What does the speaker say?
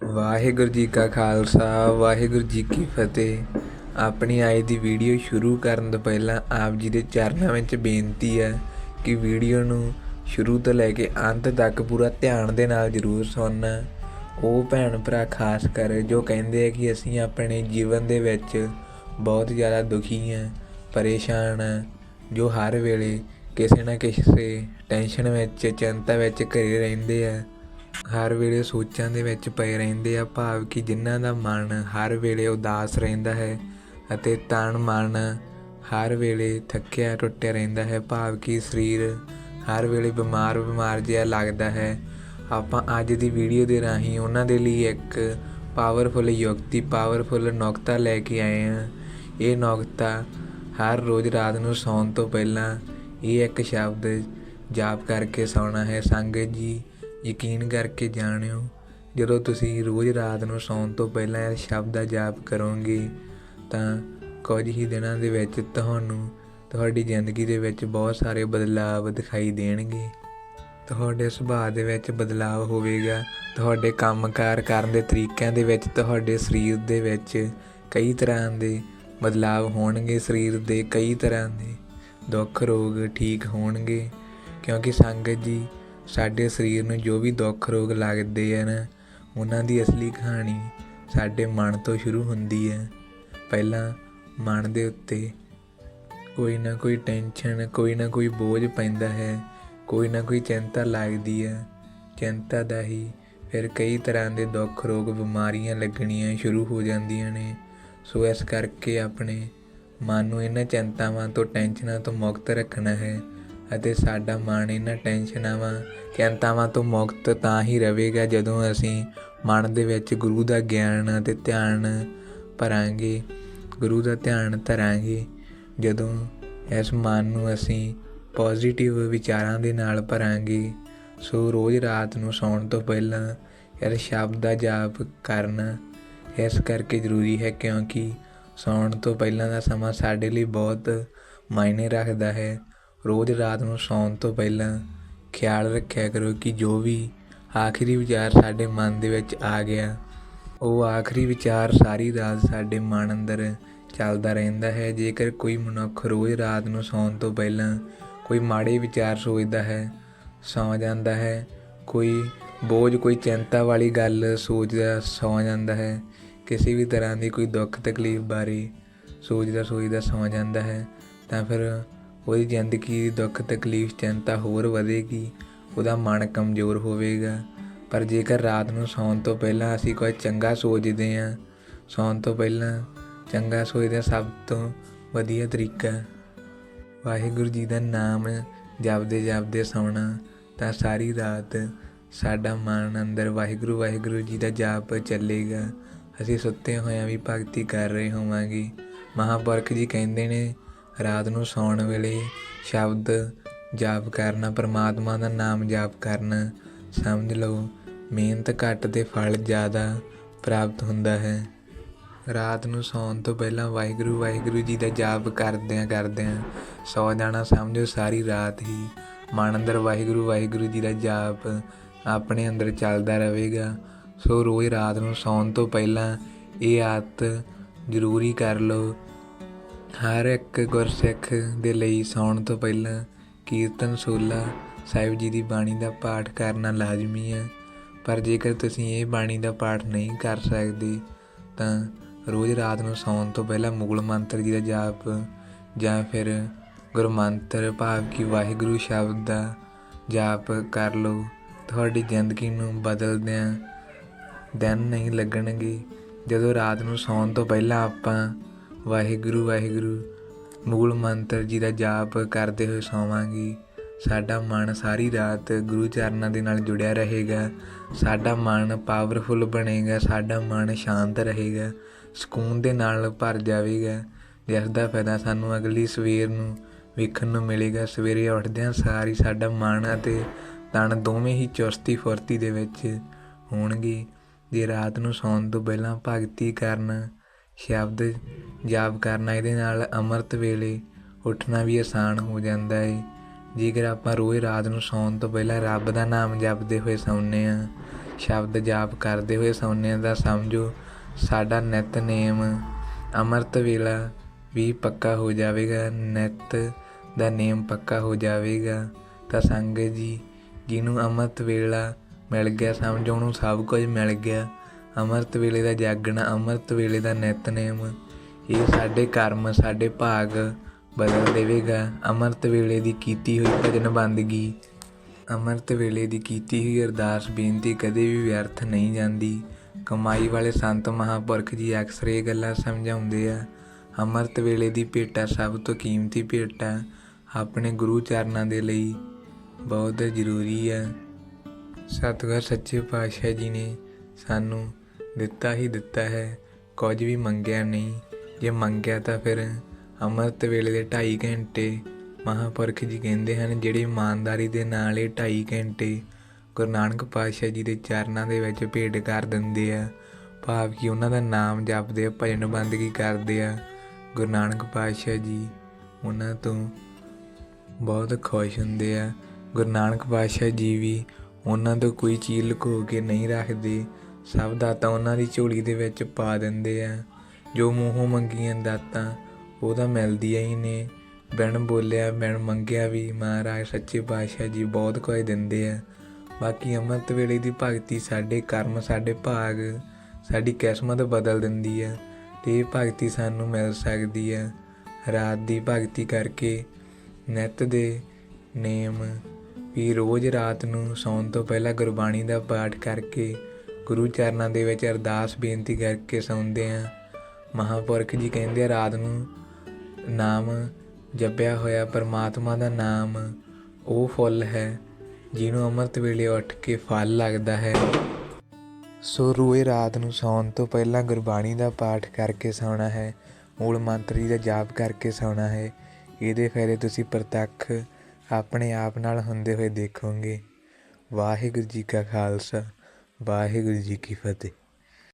ਵਾਹਿਗੁਰੂ ਜੀ ਕਾ ਖਾਲਸਾ, ਵਾਹਿਗੁਰੂ ਜੀ ਕੀ ਫਤਿਹ। ਆਪਣੀ ਆਈ ਦੀ ਵੀਡੀਓ ਸ਼ੁਰੂ ਕਰਨ ਤੋਂ ਪਹਿਲਾਂ ਆਪ ਜੀ ਦੇ ਚਰਨਾਂ ਵਿੱਚ ਬੇਨਤੀ ਹੈ ਕਿ ਵੀਡੀਓ ਨੂੰ ਸ਼ੁਰੂ ਤੋਂ ਲੈ ਕੇ ਅੰਤ ਤੱਕ ਪੂਰਾ ਧਿਆਨ ਦੇ ਨਾਲ ਜ਼ਰੂਰ ਸੁਣਨਾ। ਉਹ ਭੈਣ ਭਰਾ ਖਾਸ ਕਰ ਜੋ ਕਹਿੰਦੇ ਆ ਕਿ ਅਸੀਂ ਆਪਣੇ ਜੀਵਨ ਦੇ ਵਿੱਚ ਬਹੁਤ ਜ਼ਿਆਦਾ ਦੁਖੀ ਹਾਂ, ਪਰੇਸ਼ਾਨ ਹਾਂ, ਜੋ ਹਰ ਵੇਲੇ ਕਿਸੇ ਨਾ ਕਿਸੇ ਟੈਨਸ਼ਨ ਵਿੱਚ, ਚਿੰਤਾ ਵਿੱਚ ਘਿਰੇ ਰਹਿੰਦੇ ਆ। ਹਰ ਵੇਲੇ ਸੋਚਾਂ ਦੇ ਵਿੱਚ ਪਏ ਰਹਿੰਦੇ ਆ ਭਾਵ ਕਿ ਜਿਨ੍ਹਾਂ ਦਾ ਮਨ ਹਰ ਵੇਲੇ ਉਦਾਸ ਰਹਿੰਦਾ ਹੈ ਅਤੇ ਤਨ ਮਨ ਹਰ ਵੇਲੇ ਥੱਕਿਆ ਟੁੱਟਿਆ ਰਹਿੰਦਾ ਹੈ, ਭਾਵ ਕਿ ਸਰੀਰ ਹਰ ਵੇਲੇ ਬਿਮਾਰ ਬਿਮਾਰ ਜਿਹਾ ਲੱਗਦਾ ਹੈ। ਆਪਾਂ ਅੱਜ ਦੀ ਵੀਡੀਓ ਦੇ ਰਾਹੀਂ ਉਹਨਾਂ ਦੇ ਲਈ ਇੱਕ ਪਾਵਰਫੁਲ ਯੁਕਤੀ ਪਾਵਰਫੁਲ ਨੁਕਤਾ ਲੈ ਕੇ ਆਏ ਹਾਂ। ਇਹ ਨੁਕਤਾ ਹਰ ਰੋਜ਼ ਰਾਤ ਨੂੰ ਸੌਣ ਤੋਂ ਪਹਿਲਾਂ ਇਹ ਇੱਕ ਸ਼ਬਦ ਜਾਪ ਕਰਕੇ ਸੌਣਾ ਹੈ। ਸੰਗਤ ਜੀ ਯਕੀਨ ਕਰਕੇ ਜਾਣਿਓ, ਜਦੋਂ ਤੁਸੀਂ ਰੋਜ਼ ਰਾਤ ਨੂੰ ਸੌਣ ਤੋਂ ਪਹਿਲਾਂ ਇਹ ਸ਼ਬਦ ਦਾ ਜਾਪ ਕਰੋਗੇ, ਤਾਂ ਕੁਝ ਹੀ ਦਿਨਾਂ ਦੇ ਵਿੱਚ ਤੁਹਾਨੂੰ ਤੁਹਾਡੀ ਜ਼ਿੰਦਗੀ ਦੇ ਵਿੱਚ ਬਹੁਤ ਸਾਰੇ ਬਦਲਾਅ ਦਿਖਾਈ ਦੇਣਗੇ। ਤੁਹਾਡੇ ਸੁਭਾਅ ਦੇ ਵਿੱਚ ਬਦਲਾਅ ਹੋਵੇਗਾ, ਤੁਹਾਡੇ ਕੰਮਕਾਰ ਕਰਨ ਦੇ ਤਰੀਕਿਆਂ ਦੇ ਵਿੱਚ ਤੁਹਾਡੇ ਸਰੀਰ ਦੇ ਵਿੱਚ ਕਈ ਤਰ੍ਹਾਂ ਦੇ ਬਦਲਾਅ ਹੋਣਗੇ, ਸਰੀਰ ਦੇ ਕਈ ਤਰ੍ਹਾਂ ਦੇ ਦੁੱਖ ਰੋਗ ਠੀਕ ਹੋਣਗੇ, ਕਿਉਂਕਿ ਸੰਗਤ ਜੀ ਸਾਡੇ ਸਰੀਰ ਨੂੰ ਜੋ ਵੀ ਦੁੱਖ ਰੋਗ ਲੱਗਦੇ ਹਨ, ਉਹਨਾਂ ਦੀ ਅਸਲੀ ਕਹਾਣੀ ਸਾਡੇ ਮਨ ਤੋਂ ਸ਼ੁਰੂ ਹੁੰਦੀ ਹੈ। ਪਹਿਲਾਂ ਮਨ ਦੇ ਉੱਤੇ ਕੋਈ ਨਾ ਕੋਈ ਟੈਨਸ਼ਨ ਕੋਈ ਨਾ ਕੋਈ ਬੋਝ ਪੈਂਦਾ ਹੈ, ਕੋਈ ਨਾ ਕੋਈ ਚਿੰਤਾ ਲੱਗਦੀ ਹੈ। ਚਿੰਤਾ ਦਾ ਹੀ ਫਿਰ ਕਈ ਤਰ੍ਹਾਂ ਦੇ ਦੁੱਖ ਰੋਗ, ਬਿਮਾਰੀਆਂ ਲੱਗਣੀਆਂ ਸ਼ੁਰੂ ਹੋ ਜਾਂਦੀਆਂ ਨੇ। ਸੋ ਇਸ ਕਰਕੇ ਆਪਣੇ ਮਨ ਨੂੰ ਇਹਨਾਂ ਚਿੰਤਾਵਾਂ ਤੋਂ ਟੈਨਸ਼ਨਾਂ ਤੋਂ ਮੁਕਤ ਰੱਖਣਾ ਹੈ ਅਤੇ ਸਾਡਾ ਮਨ ਇਹਨਾਂ ਟੈਨਸ਼ਨਾਵਾਂ ਚਿੰਤਾਵਾਂ ਤੋਂ ਮੁਕਤ ਤਾਂ ਹੀ ਰਹੇਗਾ ਜਦੋਂ ਅਸੀਂ ਮਨ ਦੇ ਵਿੱਚ ਗੁਰੂ ਦਾ ਗਿਆਨ ਅਤੇ ਧਿਆਨ ਭਰਾਂਗੇ, ਗੁਰੂ ਦਾ ਧਿਆਨ ਧਰਾਂਗੇ। ਜਦੋਂ ਇਸ ਮਨ ਨੂੰ ਅਸੀਂ ਪੋਜ਼ਿਟਿਵ ਵਿਚਾਰਾਂ ਦੇ ਨਾਲ ਭਰਾਂਗੇ, ਸੋ ਰੋਜ਼ ਰਾਤ ਨੂੰ ਸੌਣ ਤੋਂ ਪਹਿਲਾਂ ਇਹ ਸ਼ਬਦ ਦਾ ਜਾਪ ਕਰਨਾ ਇਸ ਕਰਕੇ ਜ਼ਰੂਰੀ ਹੈ ਕਿਉਂਕਿ ਸੌਣ ਤੋਂ ਪਹਿਲਾਂ ਦਾ ਸਮਾਂ ਸਾਡੇ ਲਈ ਬਹੁਤ ਮਾਇਨੇ ਰੱਖਦਾ ਹੈ। ਰੋਜ਼ ਰਾਤ ਨੂੰ ਸੌਣ ਤੋਂ ਪਹਿਲਾਂ ਖਿਆਲ ਰੱਖਿਆ ਕਰੋ ਕਿ ਜੋ ਵੀ ਆਖਰੀ ਵਿਚਾਰ ਸਾਡੇ ਮਨ ਦੇ ਵਿੱਚ ਆ ਗਿਆ, ਉਹ ਆਖਰੀ ਵਿਚਾਰ ਸਾਰੀ ਰਾਤ ਸਾਡੇ ਮਨ ਅੰਦਰ ਚੱਲਦਾ ਰਹਿੰਦਾ ਹੈ। ਜੇਕਰ ਕੋਈ ਮਨੁੱਖ ਰੋਜ਼ ਰਾਤ ਨੂੰ ਸੌਣ ਤੋਂ ਪਹਿਲਾਂ ਕੋਈ ਮਾੜੇ ਵਿਚਾਰ ਸੋਚਦਾ ਹੈ, ਸੌ ਜਾਂਦਾ ਹੈ, ਕੋਈ ਬੋਝ, ਕੋਈ ਚਿੰਤਾ ਵਾਲੀ ਗੱਲ ਸੋਚਦਾ, ਸੌ ਜਾਂਦਾ ਹੈ, ਕਿਸੇ ਵੀ ਤਰ੍ਹਾਂ ਦੀ ਕੋਈ ਦੁੱਖ ਤਕਲੀਫ ਬਾਰੇ ਸੋਚਦਾ ਸੋਚਦਾ, ਸੌ ਜਾਂਦਾ ਹੈ, ਤਾਂ ਫਿਰ ਉਹਦੀ ਜ਼ਿੰਦਗੀ ਦੀ ਦੁੱਖ ਤਕਲੀਫ ਚਿੰਤਾ ਹੋਰ ਵਧੇਗੀ, ਉਹਦਾ ਮਨ ਕਮਜ਼ੋਰ ਹੋਵੇਗਾ। ਪਰ ਜੇਕਰ ਰਾਤ ਨੂੰ ਸੌਣ ਤੋਂ ਪਹਿਲਾਂ ਅਸੀਂ ਕੋਈ ਚੰਗਾ ਸੋਚਦੇ ਹਾਂ, ਸੌਣ ਤੋਂ ਪਹਿਲਾਂ ਚੰਗਾ ਸੋਚਦੇ ਸਭ ਤੋਂ ਵਧੀਆ ਤਰੀਕਾ। ਵਾਹਿਗੁਰੂ ਜੀ ਦਾ ਨਾਮ ਜਪਦੇ ਜਪਦੇ ਸੌਣਾ ਤਾਂ ਸਾਰੀ ਰਾਤ ਸਾਡਾ ਮਨ ਅੰਦਰ ਵਾਹਿਗੁਰੂ ਵਾਹਿਗੁਰੂ ਜੀ ਦਾ ਜਾਪ ਚੱਲੇਗਾ। ਅਸੀਂ ਸੁੱਤੇ ਹੋਇਆਂ ਵੀ ਭਗਤੀ ਕਰ ਰਹੇ ਹੋਵਾਂਗੇ। ਮਹਾਪੁਰਖ ਜੀ ਕਹਿੰਦੇ ਨੇ ਰਾਤ ਨੂੰ ਸੌਣ ਵੇਲੇ ਸ਼ਬਦ ਜਾਪ ਕਰਨਾ, ਪਰਮਾਤਮਾ ਦਾ ਨਾਮ ਜਾਪ ਕਰਨਾ। ਸਮਝ ਲਓ, ਮਿਹਨਤ ਘੱਟ ਤੇ ਫਲ ਜ਼ਿਆਦਾ ਪ੍ਰਾਪਤ ਹੁੰਦਾ ਹੈ। ਰਾਤ ਨੂੰ ਸੌਣ ਤੋਂ ਪਹਿਲਾਂ ਵਾਹਿਗੁਰੂ ਵਾਹਿਗੁਰੂ ਜੀ ਦਾ ਜਾਪ ਕਰਦਿਆਂ ਕਰਦਿਆਂ ਸੌ ਜਾਣਾ ਸਮਝੋ ਸਾਰੀ ਰਾਤ ਹੀ। ਮਨ ਅੰਦਰ ਵਾਹਿਗੁਰੂ ਵਾਹਿਗੁਰੂ ਜੀ ਦਾ ਜਾਪ ਆਪਣੇ ਅੰਦਰ ਚੱਲਦਾ ਰਹੇਗਾ। ਸੋ ਰੋਜ਼ ਰਾਤ ਨੂੰ ਸੌਣ ਤੋਂ ਪਹਿਲਾਂ ਇਹ ਆਦਤ ਜ਼ਰੂਰੀ ਕਰ ਲਓ ਹਰ ਇੱਕ ਗੁਰਸਿੱਖ ਦੇ ਲਈ ਸੌਣ ਤੋਂ ਪਹਿਲਾਂ ਕੀਰਤਨ ਸੋਲਾ ਸਾਹਿਬ ਜੀ ਦੀ ਬਾਣੀ ਦਾ ਪਾਠ ਕਰਨਾ ਲਾਜ਼ਮੀ ਹੈ। ਪਰ ਜੇਕਰ ਤੁਸੀਂ ਇਹ ਬਾਣੀ ਦਾ ਪਾਠ ਨਹੀਂ ਕਰ ਸਕਦੇ, ਤਾਂ ਰੋਜ਼ ਰਾਤ ਨੂੰ ਸੌਣ ਤੋਂ ਪਹਿਲਾਂ ਮੂਲ ਮੰਤਰ ਜੀ ਦਾ ਜਾਪ ਜਾਂ ਫਿਰ ਗੁਰਮੰਤਰ ਭਾਵ ਕਿ ਵਾਹਿਗੁਰੂ ਸ਼ਬਦ ਦਾ ਜਾਪ ਕਰ ਲਓ। ਤੁਹਾਡੀ ਜ਼ਿੰਦਗੀ ਨੂੰ ਬਦਲਦਿਆਂ ਦਿਨ ਨਹੀਂ ਲੱਗਣਗੇ। ਜਦੋਂ ਰਾਤ ਨੂੰ ਸੌਣ ਤੋਂ ਪਹਿਲਾਂ ਆਪਾਂ ਵਾਹਿਗੁਰੂ ਵਾਹਿਗੁਰੂ, ਮੂਲ ਮੰਤਰ ਜੀ ਦਾ ਜਾਪ ਕਰਦੇ ਹੋਏ ਸੌਵਾਂਗੀ। ਸਾਡਾ ਮਨ ਸਾਰੀ ਰਾਤ ਗੁਰੂ ਚਰਨਾਂ ਦੇ ਨਾਲ ਜੁੜਿਆ ਰਹੇਗਾ। ਸਾਡਾ ਮਨ ਪਾਵਰਫੁਲ ਬਣੇਗਾ, ਸਾਡਾ ਮਨ ਸ਼ਾਂਤ ਰਹੇਗਾ, ਸਕੂਨ ਦੇ ਨਾਲ ਭਰ ਜਾਵੇਗਾ। ਜਿਸ ਦਾ ਫਾਇਦਾ ਸਾਨੂੰ ਅਗਲੀ ਸਵੇਰ ਨੂੰ ਵੇਖਣ ਨੂੰ ਮਿਲੇਗਾ। ਸਵੇਰੇ ਉੱਠਦਿਆਂ ਸਾਰੀ ਸਾਡਾ ਮਨ ਅਤੇ ਤਨ ਦੋਵੇਂ ਹੀ ਚੁਸਤੀ ਫੁਰਤੀ ਦੇ ਵਿੱਚ ਹੋਣਗੇ। ਜੇ ਰਾਤ ਨੂੰ ਸੌਣ ਤੋਂ ਪਹਿਲਾਂ ਭਗਤੀ ਕਰਨ ਸ਼ਬਦ ਜਾਪ ਕਰਨਾ, ਇਹਦੇ ਨਾਲ ਅੰਮ੍ਰਿਤ ਵੇਲੇ ਉੱਠਣਾ ਵੀ ਆਸਾਨ ਹੋ ਜਾਂਦਾ ਹੈ ਜੇਕਰ ਆਪਾਂ ਰੋਜ਼ ਰਾਤ ਨੂੰ ਸੌਣ ਤੋਂ ਪਹਿਲਾਂ ਰੱਬ ਦਾ ਨਾਮ ਜਪਦੇ ਹੋਏ ਸੌਂਦੇ ਆ ਸ਼ਬਦ ਜਾਪ ਕਰਦੇ ਹੋਏ ਸੌਂਦੇ ਹਾਂ, ਤਾਂ ਸਮਝੋ ਸਾਡਾ ਨਿਤਨੇਮ ਅੰਮ੍ਰਿਤ ਵੇਲਾ ਵੀ ਪੱਕਾ ਹੋ ਜਾਵੇਗਾ, ਨਿਤ ਦਾ ਨੇਮ ਪੱਕਾ ਹੋ ਜਾਵੇਗਾ। ਤਾਂ ਸੰਗਤ ਜੀ, ਜਿਹਨੂੰ ਅੰਮ੍ਰਿਤ ਵੇਲਾ ਮਿਲ ਗਿਆ, ਸਮਝੋ ਉਹਨੂੰ ਸਭ ਕੁਝ ਮਿਲ ਗਿਆ। ਅੰਮ੍ਰਿਤ ਵੇਲੇ ਦਾ ਜਾਗਣਾ, ਅੰਮ੍ਰਿਤ ਵੇਲੇ ਦਾ ਨਿਤਨੇਮ। ਇਹ ਸਾਡੇ ਕਰਮ, ਸਾਡੇ ਭਾਗ ਬਦਲ ਦੇਵੇਗਾ। ਅੰਮ੍ਰਿਤ ਵੇਲੇ ਦੀ ਕੀਤੀ ਹੋਈ ਭਜਨ ਬੰਦਗੀ। ਅੰਮ੍ਰਿਤ ਵੇਲੇ ਦੀ ਕੀਤੀ ਹੋਈ ਅਰਦਾਸ ਬੇਨਤੀ ਕਦੇ ਵੀ ਵਿਅਰਥ ਨਹੀਂ ਜਾਂਦੀ। ਕਮਾਈ ਵਾਲੇ ਸੰਤ ਮਹਾਂਪੁਰਖ ਜੀ ਅਕਸਰ ਇਹ ਗੱਲਾਂ ਸਮਝਾਉਂਦੇ ਆ। ਅੰਮ੍ਰਿਤ ਵੇਲੇ ਦੀ ਭੇਟਾ ਸਭ ਤੋਂ ਕੀਮਤੀ ਭੇਟਾ ਆਪਣੇ ਗੁਰੂ ਚਰਨਾਂ ਦੇ ਲਈ ਬਹੁਤ ਜ਼ਰੂਰੀ ਹੈ ਸਤਿਗੁਰ ਸੱਚੇ ਪਾਤਸ਼ਾਹ ਜੀ ਨੇ ਸਾਨੂੰ ਦਿੱਤਾ ਹੀ ਦਿੱਤਾ ਹੈ। ਕੁਝ ਵੀ ਮੰਗਿਆ ਨਹੀਂ। ਜੇ ਮੰਗਿਆ ਤਾਂ ਫਿਰ ਅੰਮ੍ਰਿਤ ਵੇਲੇ ਦੇ 2.5 ਘੰਟੇ ਮਹਾਂਪੁਰਖ ਜੀ ਕਹਿੰਦੇ ਹਨ, ਜਿਹੜੇ ਇਮਾਨਦਾਰੀ ਦੇ ਨਾਲ ਇਹ 2.5 ਘੰਟੇ ਗੁਰੂ ਨਾਨਕ ਪਾਤਸ਼ਾਹ ਜੀ ਦੇ ਚਰਨਾਂ ਦੇ ਵਿੱਚ ਭੇਟ ਕਰ ਦਿੰਦੇ ਆ, ਭਾਵ ਕਿ ਉਹਨਾਂ ਦਾ ਨਾਮ ਜਪਦੇ ਆ, ਭਜਨ ਬੰਦਗੀ ਕਰਦੇ ਆ, ਗੁਰੂ ਨਾਨਕ ਪਾਤਸ਼ਾਹ ਜੀ ਉਹਨਾਂ ਤੋਂ ਬਹੁਤ ਖੁਸ਼ ਹੁੰਦੇ ਆ। ਗੁਰੂ ਨਾਨਕ ਪਾਤਸ਼ਾਹ ਜੀ ਵੀ ਉਹਨਾਂ ਤੋਂ ਕੋਈ ਚੀਜ਼ ਲੁਕੋ ਕੇ ਨਹੀਂ ਰੱਖਦੇ। ਸਭ ਦਾਤਾਂ ਉਹਨਾਂ ਦੀ ਝੋਲੀ ਦੇ ਵਿੱਚ ਪਾ ਦਿੰਦੇ ਆ। ਜੋ ਮੂੰਹੋਂ ਮੰਗੀਆਂ ਦਾਤਾਂ, ਉਹ ਤਾਂ ਮਿਲਦੀਆਂ ਹੀ ਨੇ। ਬਿਨ ਬੋਲਿਆ, ਬਿਨ ਮੰਗਿਆ ਵੀ ਮਹਾਰਾਜ ਸੱਚੇ ਪਾਤਸ਼ਾਹ ਜੀ ਬਹੁਤ ਕੁਝ ਦਿੰਦੇ ਆ। ਬਾਕੀ ਅੰਮ੍ਰਿਤ ਵੇਲੇ ਦੀ ਭਗਤੀ ਸਾਡੇ ਕਰਮ, ਸਾਡੇ ਭਾਗ, ਸਾਡੀ ਕਿਸਮਤ ਬਦਲ ਦਿੰਦੀ ਆ ਤੇ ਇਹ ਭਗਤੀ ਸਾਨੂੰ ਮਿਲ ਸਕਦੀ ਆ। ਰਾਤ ਦੀ ਭਗਤੀ ਕਰਕੇ ਨਿਤ ਦੇ ਨੇਮ ਵੀ ਰੋਜ਼ ਰਾਤ ਨੂੰ ਸੌਣ ਤੋਂ ਪਹਿਲਾਂ ਗੁਰਬਾਣੀ ਦਾ ਪਾਠ ਕਰਕੇ ਗੁਰੂ ਚਰਨਾਂ ਦੇ ਵਿੱਚ ਅਰਦਾਸ ਬੇਨਤੀ ਕਰਕੇ ਸੌਂਦੇ ਆ ਮਹਾਂਪੁਰਖ ਜੀ ਕਹਿੰਦੇ ਆ, ਰਾਤ ਨੂੰ ਨਾਮ ਜਪਿਆ ਹੋਇਆ ਪਰਮਾਤਮਾ ਦਾ ਨਾਮ ਉਹ ਫੁੱਲ ਹੈ, ਜਿਹਨੂੰ ਅੰਮ੍ਰਿਤ ਵੇਲੇ ਉੱਠ ਕੇ ਫਲ ਲੱਗਦਾ ਹੈ। ਸੋ ਰੋਏ ਰਾਤ ਨੂੰ ਸੌਣ ਤੋਂ ਪਹਿਲਾਂ ਗੁਰਬਾਣੀ ਦਾ ਪਾਠ ਕਰਕੇ ਸੌਣਾ ਹੈ, ਮੂਲ ਮੰਤਰ ਜੀ ਦਾ ਜਾਪ ਕਰਕੇ ਸੌਣਾ ਹੈ। ਇਹਦੇ ਫਾਇਦੇ ਤੁਸੀਂ ਪ੍ਰਤੱਖ ਆਪਣੇ ਆਪ ਨਾਲ ਹੁੰਦੇ ਹੋਏ ਦੇਖੋਗੇ। ਵਾਹਿਗੁਰੂ ਜੀ ਕਾ ਖਾਲਸਾ। ਵਾਹਿਗੁਰੂ ਜੀ ਕੀ ਫਤਿਹ।